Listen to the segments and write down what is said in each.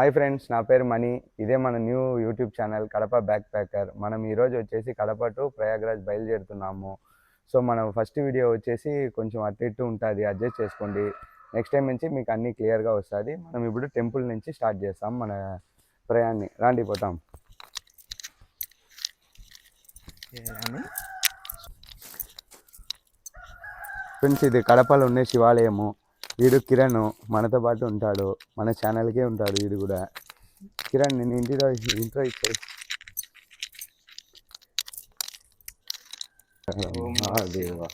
Hi friends నా పేరు మణి ఇదే మన new YouTube channel Kadapa backpacker మనం ఈరోజు వచ్చేసి కడప టు ప్రయాగ్రాజ్ బయలుదేరుతున్నాము. సో మనం ఫస్ట్ వీడియో వచ్చేసి కొంచెం అటు ఇటు ఉంటుంది అడ్జస్ట్ చేసుకోండి. నెక్స్ట్ టైం నుంచి మీకు అన్నీ క్లియర్గా వస్తుంది. మనం ఇప్పుడు టెంపుల్ నుంచి స్టార్ట్ చేస్తాం మన ప్రయాణాన్ని. రాండి పోతాం. ఫ్రెండ్స్ ఇది కడపలో ఉండే శివాలయము. వీడు కిరణ్ మనతో పాటు ఉంటాడు. మన ఛానల్కే ఉంటాడు వీడు కూడా. కిరణ్ నేను ఇంటిలో ఇంట్రో ఇచ్చాయి. మహాదేవా.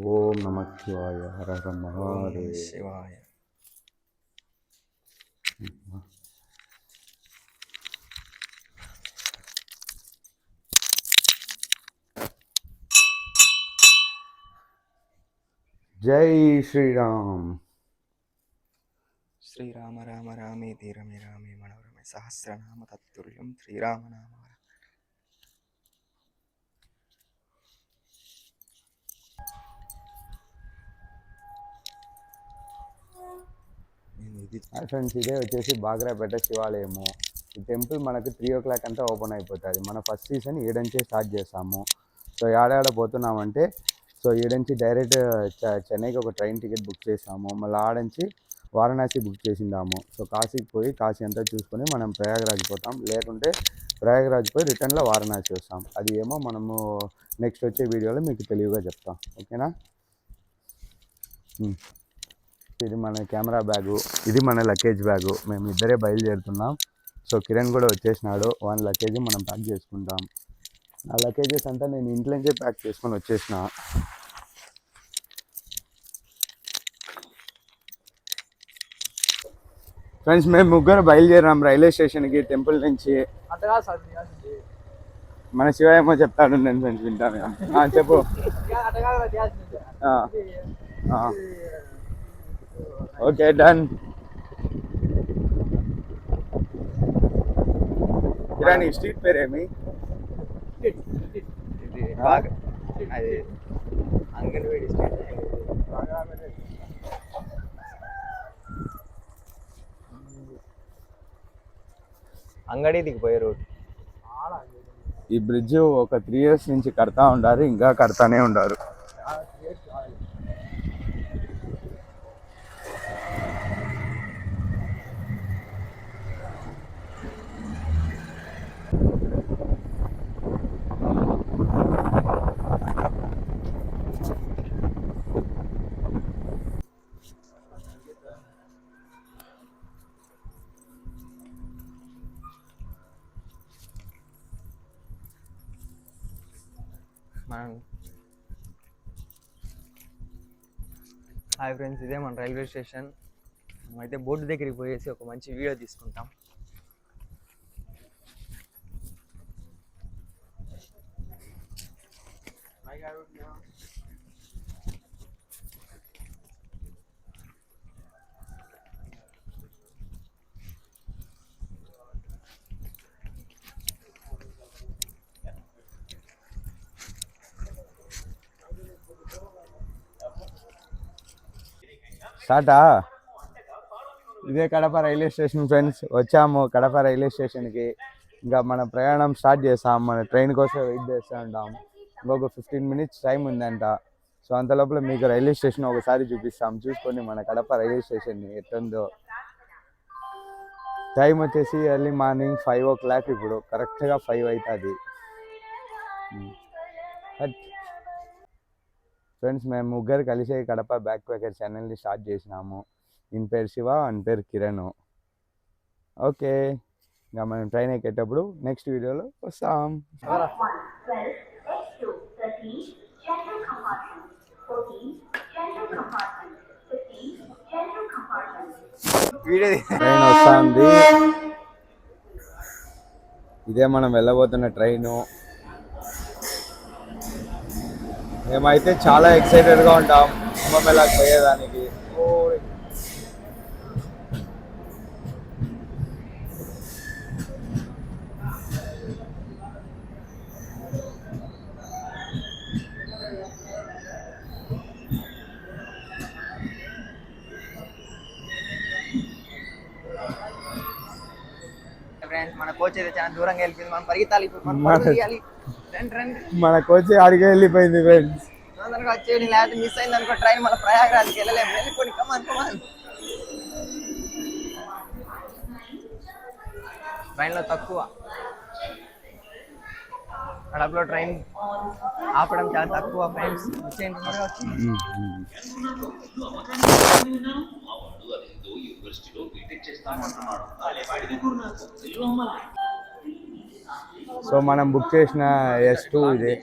ఓం నమ శివాయ హర హర మహాదేవ. శివాయ. జై శ్రీరామ్. శ్రీరామ రామ రామే ధీరమే రామే మనోరమే సహస్రనామ తత్తుల్యం శ్రీరామ హాయ్ ఫ్రెండ్స్ ఇదే వచ్చేసి బాగ్రాపేట శివాలయము. ఈ టెంపుల్ మనకు త్రీ ఓ క్లాక్ అంతా ఓపెన్ అయిపోతుంది. మన ఫస్ట్ సీజన్ ఏడంచే స్టార్ట్ చేస్తాము. సో ఏడాడ పోతున్నామంటే సో ఏడంచి డైరెక్ట్ చె- చెన్నైకి ఒక ట్రైన్ టికెట్ బుక్ చేసాము. మళ్ళీ ఆడంచి వారణాసి బుక్ చేసిందాము. సో కాశీకి పోయి కాశీ అంతా చూసుకొని మనం ప్రయాగరాజ్ పోతాం. లేకుంటే ప్రయాగరాజ్ పోయి రిటర్న్లో వారణాసి వస్తాం. అది ఏమో మనము నెక్స్ట్ వచ్చే వీడియోలో మీకు తెలివిగా చెప్తాం. ఓకేనా? ఇది మన కెమెరా బ్యాగు ఇది మన లగేజ్ బ్యాగు. మేము ఇద్దరే బయలుదేరుతున్నాం. సో కిరణ్ కూడా వచ్చేసినాడు. వన్ లగేజ్ మనం ప్యాక్ చేసుకుంటాం. నా లగేజెస్ అంతా నేను ఇంట్లోంచే ప్యాక్ చేసుకొని వచ్చేసిన. ఫ్రెండ్స్ మేము ముగ్గురు బయలుదేరాం రైల్వే స్టేషన్కి టెంపుల్ నుంచి. మన శివయమో చెప్తాడు నేను ఫ్రెండ్స్ వింటాను. చెప్పు అట్టగా చేయాల్సింది ఆ, ఆ. Okay done. ఈ స్ట్రీట్ పేరేమి? అది అంగన్వాడి అంగడి దిగిపోయే రోడ్ ఈ బ్రిడ్జ్ ఒక త్రీ ఇయర్స్ నుంచి కడతా ఉండారు ఇంకా కడతానే ఉండారు మనం హాయ్ ఫ్రెండ్స్ ఇదే మన రైల్వే స్టేషన్. అయితే బోర్డు దగ్గరికి పోయేసి ఒక మంచి వీడియో తీసుకుంటాం. స్టార్టా? ఇదే కడప రైల్వే స్టేషన్ ఫ్రెండ్స్ వచ్చాము కడప రైల్వే స్టేషన్కి. ఇంకా మన ప్రయాణం స్టార్ట్ చేస్తాం మన ట్రైన్ కోసం వెయిట్ చేస్తూ ఉంటాం ఇంకొక ఫిఫ్టీన్ మినిట్స్ టైం ఉందంట. సో అంత లోపల మీకు రైల్వే స్టేషన్ ఒకసారి చూపిస్తాం. చూసుకొని మన కడప రైల్వే స్టేషన్ని ఎట్టుందో టైం వచ్చేసి early morning five o'clock ఇప్పుడు. కరెక్ట్గా ఫైవ్ అవుతుంది ఫ్రెండ్స్ మేము ముగ్గురు కలిసి కడప బ్యాక్ ప్యాకర్ ఛానల్ని స్టార్ట్ చేసినాము. ఈయన పేరు శివ అని పేరు కిరణ్. ఓకే ఇంకా మనం ట్రైన్ ఎక్కేటప్పుడు నెక్స్ట్ వీడియోలో వస్తాం. ట్రైన్ వస్తుంది. ఇదే మనం వెళ్ళబోతున్న ట్రైను. మేమైతే చాలా ఎక్సైటెడ్గా ఉంటాం. కుంభమేళాకి పోయేదానికి ఫ్రెండ్స్ మన కోచ్ అయితే చాలా దూరంగా వెళ్ళిపోయింది. మనం పరిగెత్తాలి ఇప్పుడు. మనం మన- మన కోచ్ అడిగి వెళ్ళిపోయింది ఫ్రెండ్స్ తొందరగా వచ్చేయండి లేకపోతే మిస్ అయింది అనుకో ట్రైన్ మన ప్రయాగరాజ్కి వెళ్ళలేము. వెళ్ళిపోండి కమాన్ కమాన్ ట్రైన్లో తక్కువ. కడపలో ట్రైన్ ఆపడం చాలా తక్కువ ఫ్రెండ్స్ వచ్చేయండి తొందరగా సో మనం బుక్ చేసిన ఎస్ టూ ఇది.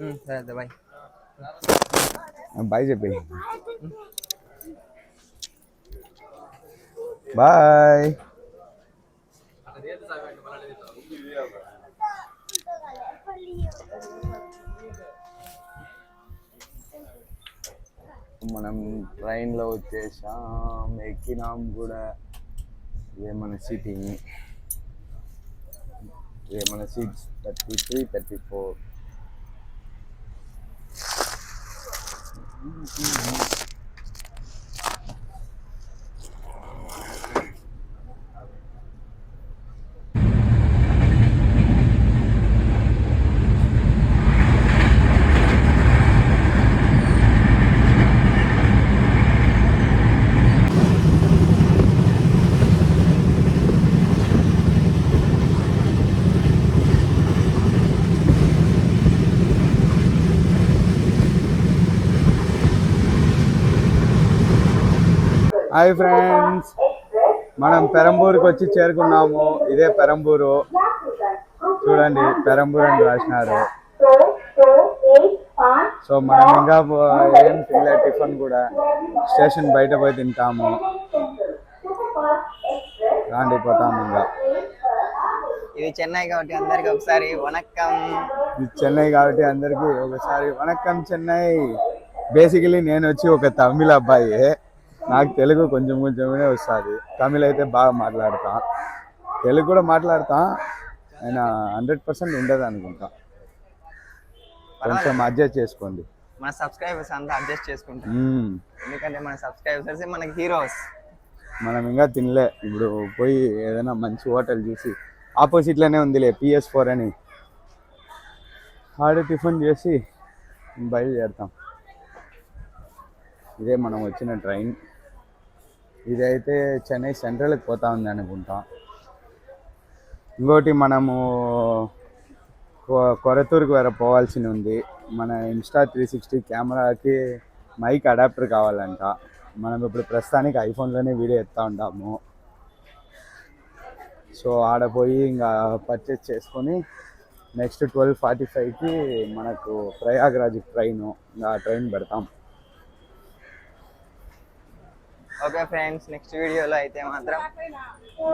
ఉమ్, సరే బాయ్ బాయ్ చెప్పి బాయ్ మనం ట్రైన్లో వచ్చేసాం. ఎక్కినాం కూడా. ఇదే మన సీటింగ్ ఇదే మన seats thirty three thirty four hi friends మనం పెరంబూరుకి వచ్చి చేరుకున్నాము. ఇదే పెరంబూరు. చూడండి పెరంబూరు అని రాసినారు. సో మనం ఇంకా ఏం తినలేదు టిఫిన్ కూడా. స్టేషన్ బయట పోయి తింటాము. రాండి పోతాము ఇంకా. ఇది చెన్నై కాబట్టి అందరికి ఒకసారి వనక్కం. ఇది చెన్నై కాబట్టి అందరికీ ఒకసారి వణక్కం చెన్నై. బేసికలీ నేను వచ్చి ఒక తమిళ అబ్బాయి. నాకు తెలుగు కొంచెం కొంచెమే వస్తుంది. తమిళ అయితే బాగా మాట్లాడతా. తెలుగు కూడా మాట్లాడతా. ఆయన హండ్రెడ్ పర్సెంట్ ఉండదు అనుకుంటా. కొంచెం అడ్జస్ట్ చేసుకోండి. మన సబ్స్క్రైబర్స్ అంతా అడ్జస్ట్ చేసుకుంటాం. ఎందుకంటే మన సబ్స్క్రైబర్స్ మనకి హీరోస్. మనం ఇంకా తినలే. ఇప్పుడు పోయి ఏదైనా మంచి హోటల్ చూసి ఆపోజిట్లోనే ఉందిలే పిఎస్ ఫోర్ అని. ఆడ టిఫిన్ చేసి బయలుదేరుతాం. ఇదే మనం వచ్చిన ట్రైన్. ఇదైతే చెన్నై సెంట్రల్కి పోతా ఉంది అనుకుంటాం. ఇంకోటి మనము కొ- కొరతూరుకు వేరే పోవాల్సి ఉంది. మన ఇన్స్టా త్రీ సిక్స్టీ కెమెరాకి మైక్ అడాప్టర్ కావాలంట. మనం ఇప్పుడు ప్రస్తుతానికి ఐఫోన్లోనే వీడియో ఎత్తా ఉంటాము. సో ఆడ పోయి ఇంకా పర్చేస్ చేసుకొని నెక్స్ట్ ట్వెల్వ్ ఫార్టీ ఫైవ్కి మనకు ప్రయాగ్రాజ్ ట్రైన్ ఇంకా ట్రైన్ పెడతాం. ఓకే ఫ్రెండ్స్ నెక్స్ట్ వీడియోలో అయితే మాత్రం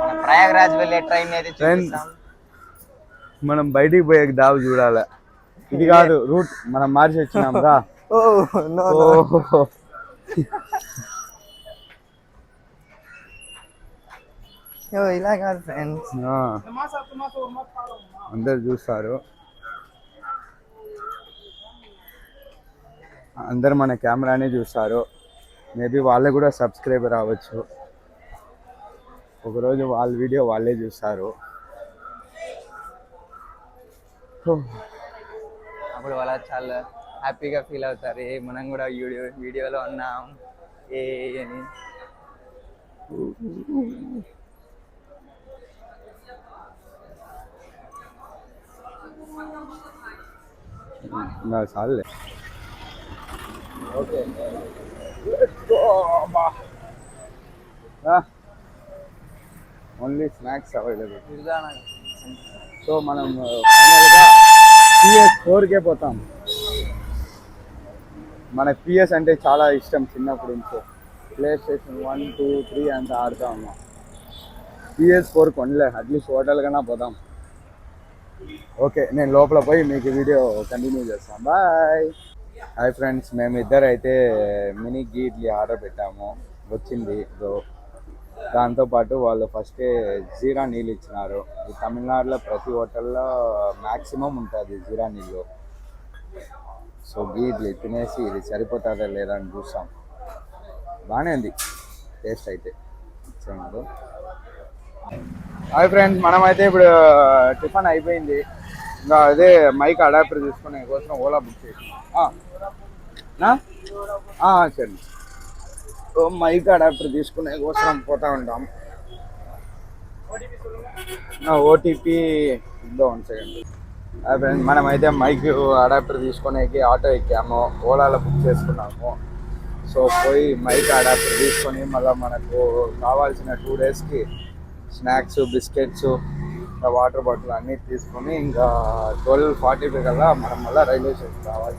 మన ప్రయాగరాజ్ వెళ్ళే ట్రైన్ అయితే చూపిస్తాం. మనం బయటికి పోయే దావు చూడాలి. ఇది కాదు రూట్ మనం మార్చి వచ్చినాం రా. ఓ నో ఓహో ఇలా కాదు ఫ్రెండ్స్. అందరు చూస్తారు. అందరు మన కెమెరానే చూస్తారు. మేబీ వాళ్ళే కూడా సబ్స్క్రైబర్ అవ్వచ్చు. ఒకరోజు వాళ్ళ వీడియో వాళ్ళే చూస్తారు. అప్పుడు వాళ్ళ చాలా హ్యాపీగా ఫీల్ అవుతారు. ఏ మనం కూడా వీడియో వీడియోలో ఉన్నాం. ఏ అని. నా చాలులే okay. Only snacks available so మనం ఫైనల్గా పిఎస్ ఫోర్కే పోతాం. మన పిఎస్ అంటే చాలా ఇష్టం చిన్నప్పటి నుంచి. Play station one two three అంత ఆడుతా ఉన్నాం. పిఎస్ ఫోర్ కొనలే అట్లీస్ట్ హోటల్ కన్నా పోదాం. ఓకే నేను లోపల పోయి మీకు వీడియో కంటిన్యూ చేస్తాను. బాయ్ హాయ్ ఫ్రెండ్స్ మేము ఇద్దరు అయితే మినీ గీ ఇడ్లీ ఆర్డర్ పెట్టాము. వచ్చింది ఇదో దాంతోపాటు వాళ్ళు ఫస్టే జీరా నీళ్ళు ఇచ్చినారు. ఈ తమిళనాడులో ప్రతి హోటల్లో మ్యాక్సిమం ఉంటుంది జీరా నీళ్ళు. సో గీ ఇడ్లీ తినేసి ఇది సరిపోతుందా లేదా అని చూసాం. బాగానే ఉంది. టేస్ట్ అయితే. ఇచ్చినారు హాయ్ ఫ్రెండ్స్ మనమైతే ఇప్పుడు టిఫిన్ అయిపోయింది. ఇంకా అదే మైక్ అడాప్టర్ తీసుకునే కోసం ఓలా బుక్ చేసి సరే. ఓ మైక్ అడాప్టర్ తీసుకునే కోసం పోతా ఉంటాం. ఓటీపీ ఇద్దాం వన్ సెకండ్. ఫ్రెండ్స్ మనమైతే మైక్ అడాప్టర్ తీసుకునేకి ఆటో ఎక్కాము ఓలాలో బుక్ చేసుకున్నాము. సో పోయి మైక్ అడాప్టర్ తీసుకొని మళ్ళీ మనకు కావాల్సిన టూ డేస్కి స్నాక్స్ బిస్కెట్స్ వాటర్ బాటిల్ అన్నీ తీసుకొని ఇంకా ట్వెల్వ్ ఫార్టీ ఫైవ్ కల్లా మనం మళ్ళీ రైల్వే స్టేషన్ రావాలి.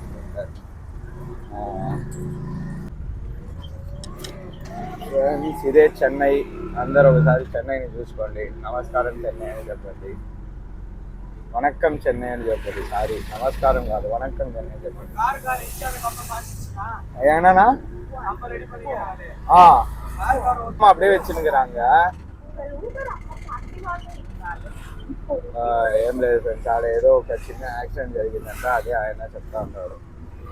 ఫ్రెండ్స్ ఇదే చెన్నై అందరూ ఒకసారి చెన్నైని చూసుకోండి నమస్కారం చెన్నై అని చెప్పండి వనక్కం చెన్నై అని చెప్పండి సారీ నమస్కారం కాదు వనక్కం చెన్నై చెప్పండి கார் கார் இன்சார்ஜ் கம்ப மாசிச்சுனா ఏనానా நம்ம ரெடி பண்ணிக்கிறாங்களே ఆ, கார் கார் அம்மா அப்படியே வச்சுருக்கிறாங்க ఏం లేదు ఫ్రెండ్స్ ఆడ ఏదో ఒక చిన్న యాక్సిడెంట్ జరిగిందంట అదే ఆయన చెప్తా ఉన్నాడు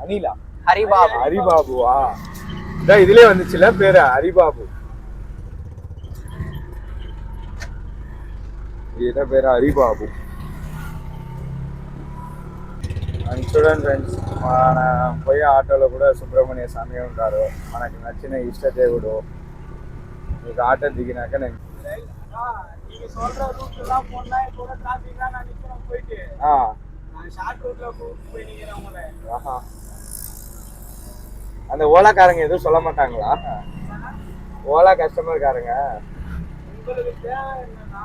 அனிலா హరిబాబు ஹரிபாபுவா இதான் இதுலயே வந்துச்சுல பேரு ஹரிபாபு ఈయన పేరు హరిబాబు అండ్ చూడండి ఫ్రెండ్స్ మన పోయే ఆటోలో కూడా సుబ్రహ్మణ్య స్వామి ఉంటారు మనకి నచ్చిన ఇష్ట దేవుడు మీకు ఆటో దిగినాక నేను நீங்க சொல்ற ரூட்ல தான் போனா கூட டிராபிக் தான் நான் நிக்கிறேன் போயிட்டு ఆ, நான் ஷார்ட் ரூட்ல கூப்பிட்டு போய் நிக்கிறேன் உங்களை ஆஹா. அந்த ஓலாக்காரங்க எதுவும் சொல்ல மாட்டாங்களா ஓலா கஸ்டமர்காரங்க உங்களுக்கு தேவை என்னன்னா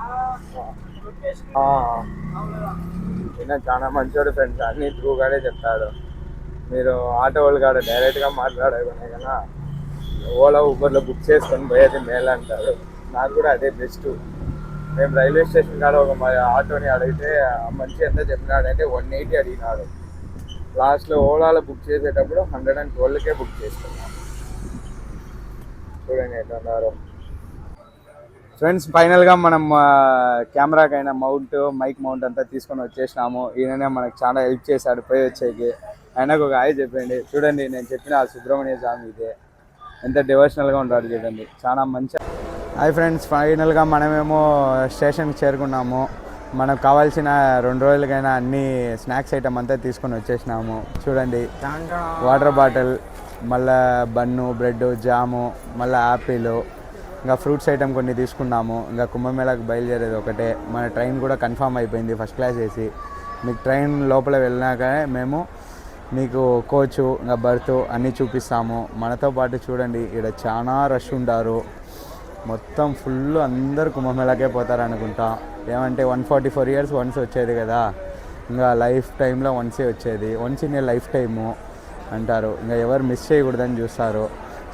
லொகேஷன் ఆ. அவ்வளவுதான் ఈయన చాలా మంచోడు ఫ్రెండ్స్ అన్ని త్రూగానే చెప్తాడు మీరు ఆటో వాళ్ళు కాడ డైరెక్ట్గా మాట్లాడకునే కదా ఓలా ఊబర్లో బుక్ చేసుకొని పోయేది మేలు అంటాడు నాకు కూడా అదే బెస్ట్ మేము రైల్వే స్టేషన్ కాడ ఒక మా ఆటోని అడిగితే మంచి ఎంత చెప్పినాడంటే వన్ ఎయిటీ అడిగినాడు. లాస్ట్లో ఓలాలో బుక్ చేసేటప్పుడు హండ్రెడ్ అండ్ ట్వెల్వ్కే బుక్ చేసుకున్నాం. చూడండి ఎట్లున్నారు ఫ్రెండ్స్ ఫైనల్గా మనం కెమెరాకైనా మౌంట్ మైక్ మౌంట్ అంతా తీసుకొని వచ్చేసినాము. ఈయననే మనకు చాలా హెల్ప్ చేశాడు పోయి వచ్చేకి. ఆయనకు ఒక ఆయన చెప్పండి. చూడండి నేను చెప్పిన ఆ సుబ్రహ్మణ్య స్వామి ఇదే. ఎంత డివోషనల్గా ఉంటాడు చూడండి. చాలా మంచి హాయ్ ఫ్రెండ్స్ ఫైనల్గా మనమేమో స్టేషన్కి చేరుకున్నాము. మనకు కావాల్సిన రెండు రోజులకైనా అన్ని స్నాక్స్ ఐటమ్ అంతా తీసుకొని వచ్చేసినాము. చూడండి వాటర్ బాటిల్ మళ్ళా బన్ను బ్రెడ్ జాము మళ్ళీ యాపిల్ ఇంకా ఫ్రూట్స్ ఐటమ్ కొన్ని తీసుకున్నాము. ఇంకా కుంభమేళకు బయలుదేరేది ఒకటే. మన ట్రైన్ కూడా కన్ఫామ్ అయిపోయింది ఫస్ట్ క్లాస్ వేసి మీకు ట్రైన్ లోపల వెళ్ళినాకనే మేము మీకు కోచ్ ఇంకా బర్త్ అన్నీ చూపిస్తాము. మనతో పాటు చూడండి ఇక్కడ చాలా రష్ ఉంటారు మొత్తం ఫుల్ అందరు కుంభమేళాకే పోతారు అనుకుంటా ఏమంటే one forty four years once వచ్చేది కదా. ఇంకా లైఫ్ టైంలో వన్సే వచ్చేది. Once in a life time అంటారు. ఇంకా ఎవరు మిస్ చేయకూడదని చూస్తారు.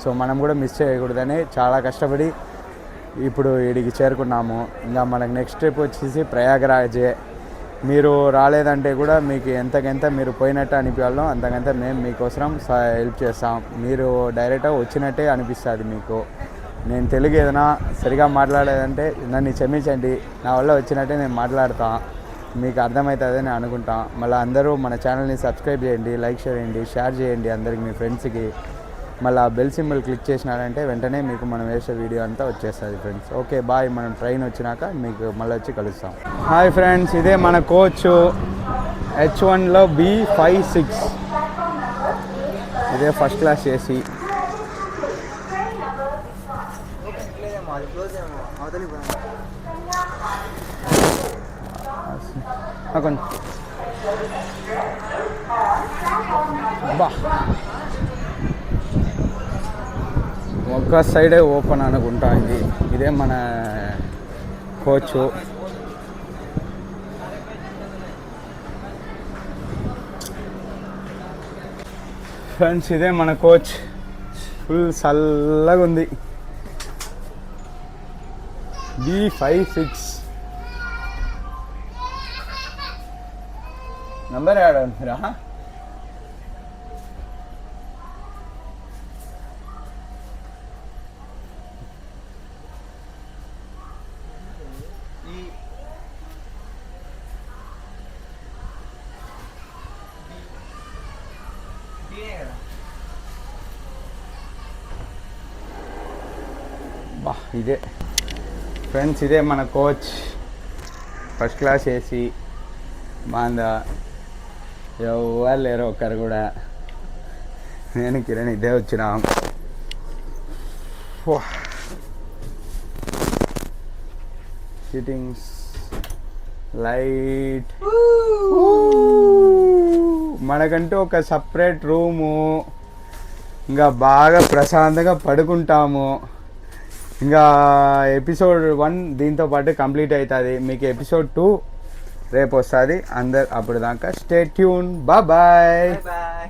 సో మనం కూడా మిస్ చేయకూడదని చాలా కష్టపడి ఇప్పుడు వీడికి చేరుకున్నాము. ఇంకా మనకు నెక్స్ట్ ట్రిప్ వచ్చేసి ప్రయాగరాజే. మీరు రాలేదంటే కూడా మీకు ఎంతకెంత మీరు పోయినట్టు అనిపించాలో అంతకంత మేము మీకోసం హెల్ప్ చేస్తాం. మీరు డైరెక్ట్గా వచ్చినట్టే అనిపిస్తుంది మీకు. నేను తెలుగు ఏదైనా సరిగా మాట్లాడేదంటే నన్ను క్షమించండి. నా వల్ల వచ్చినట్టే నేను మాట్లాడతాను మీకు అర్థమవుతుంది నేను అనుకుంటాను మళ్ళీ అందరూ మన ఛానల్ని సబ్స్క్రైబ్ చేయండి లైక్ చేయండి షేర్ చేయండి అందరికి మీ ఫ్రెండ్స్కి. మళ్ళీ ఆ బెల్ సింబల్ క్లిక్ చేసినారంటే వెంటనే మీకు మనం వేసే వీడియో అంతా వచ్చేస్తుంది ఫ్రెండ్స్. Okay bye. మనం ట్రైన్ వచ్చినాక మీకు మళ్ళీ వచ్చి కలుస్తాం. హాయ్ ఫ్రెండ్స్ ఇదే మన కోచ్ హెచ్ వన్లో బి ఫైవ్ సిక్స్. ఇదే ఫస్ట్ క్లాస్ ఏసీ లేదేమో అది క్లోజ్ ఏమో అవతలి కొంచెం బా ఒక్క సైడే ఓపెన్ అనుకుంటా ఇది ఇదే మన కోచ్ ఫ్రెండ్స్ ఇదే మన కోచ్ ఫుల్ చల్లగా ఉంది B five six number add అవుతుందిరా ఈ దీనే కదా బా ఇదే ఫ్రెండ్స్ ఇదే మన కోచ్. ఫస్ట్ క్లాస్ వేసి బాందా. ఎవరు లేరు ఒక్కరు కూడా. నేను కిరణ్ ఇదే వచ్చినాం. సిట్టింగ్స్ లైట్ మనకంటూ ఒక సపరేట్ రూము ఇంకా బాగా ప్రశాంతంగా పడుకుంటాము. ఇంకా ఎపిసోడ్ వన్ దీంతో పాటు కంప్లీట్ అవుతుంది మీకు ఎపిసోడ్ టూ రేపు వస్తుంది. అందరు అప్పుడు దాకా స్టే ట్యూన్ బాయ్ బాయ్